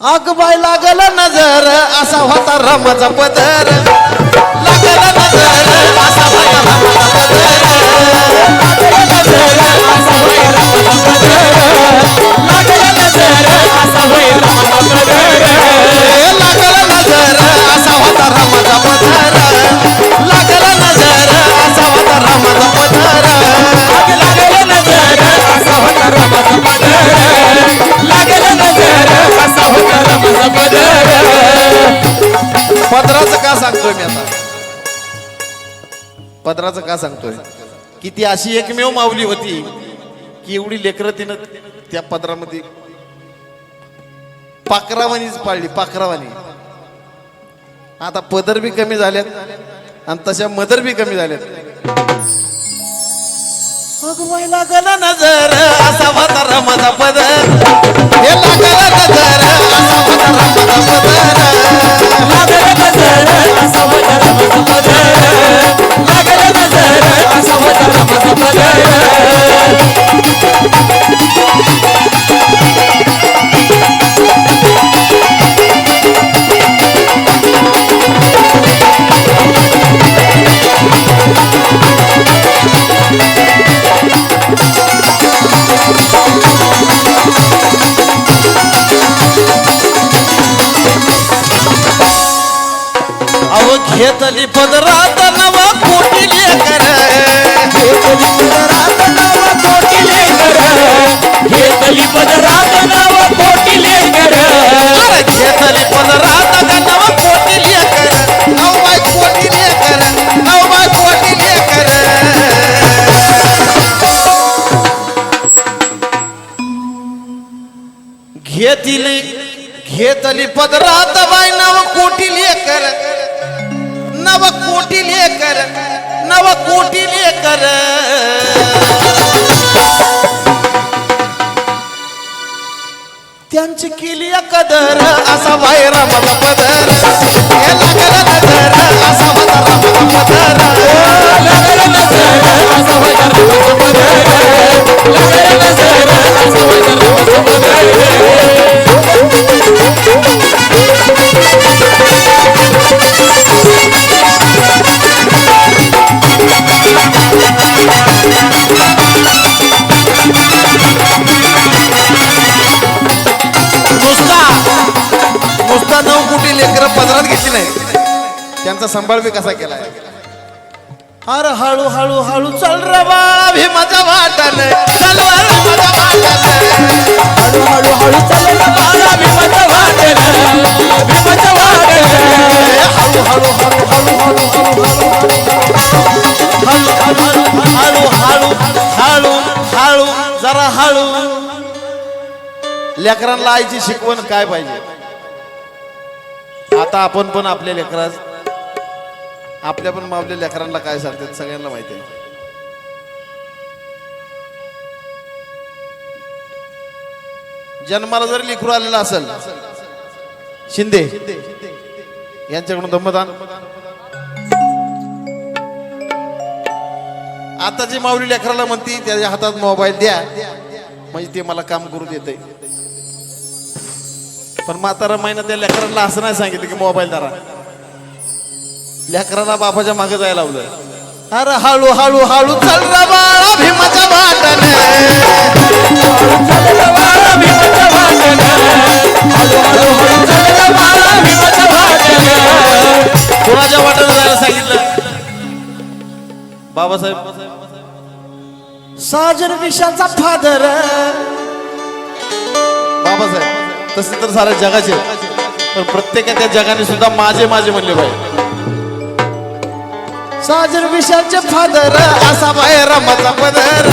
आग बाय लागल नजर असा होता रमाचा पदर. लागल नजर असा होता पदराचं का सांगतोय? की ती अशी एकमेव माऊली होती की एवढी लेकरं तिनं त्या पदरामध्ये पाकरावानीच पाळली पाकरावानी. आता पदर बी कमी झाल्यात आणि तशा मदर बी कमी झाल्यात. लागला नजर असा होता रमाचा पदर. हे लागला नजर. अहो घेतली पदरात नवा कोटी लेकर. अरे घेतली पदरात नवा कोटी लेकर. नऊ बाय कोटी लेकर. नऊ बाय कोटी लेकर. घेतली घेतली पदरात बाय नव कोटी लेकर. कर लेकर नव कोटी लेकर. त्यांची केली कदर असा वायरा माझा पदर. हे लागला नजर असा माझा रामाचा पदर. पदरात नाही. त्यांचा सांभाळ मी कसा केलाय? अरे हळू हळू हळू चल रे बाळा भीमाच्या वाटन चल रे माझ्या हळू हळू हळू हळू हळू हळू हळू हळू हळू हळू जरा हळू. लेकरांना आईची शिकवण काय पाहिजे? आता आपण पण आपल्या लेकरास आपल्या पण आपल्या लेकरांना काय सांगतात सगळ्यांना माहिती आहे. जन्माला जर लिखू आलेला असेल शिंदे यांच्याकडून दमदान आता जी माऊली लेकराला म्हणती त्याच्या हातात मोबाईल द्या. म्हणजे ते मला काम करू देते पण म्हातारा महिना त्या लेकरांना असं नाही सांगितलं की मोबाईल धरा. लेकराला बापाच्या मागे जायला लावलं. अरे हळू हळू हळू चल बाळा भीमाच्या वाटन कोणाच्या वाटेला जायला सांगितलं? बाबासाहेब. साजन विशाचा फादर बाबासाहेब. तसे तर साऱ्या जगाचे. पण प्रत्येकाच्या जगाने सुद्धा माझे माझे म्हणले पाहिजे साजर विशाचे फादर असा बाहेर रमाचा पदर.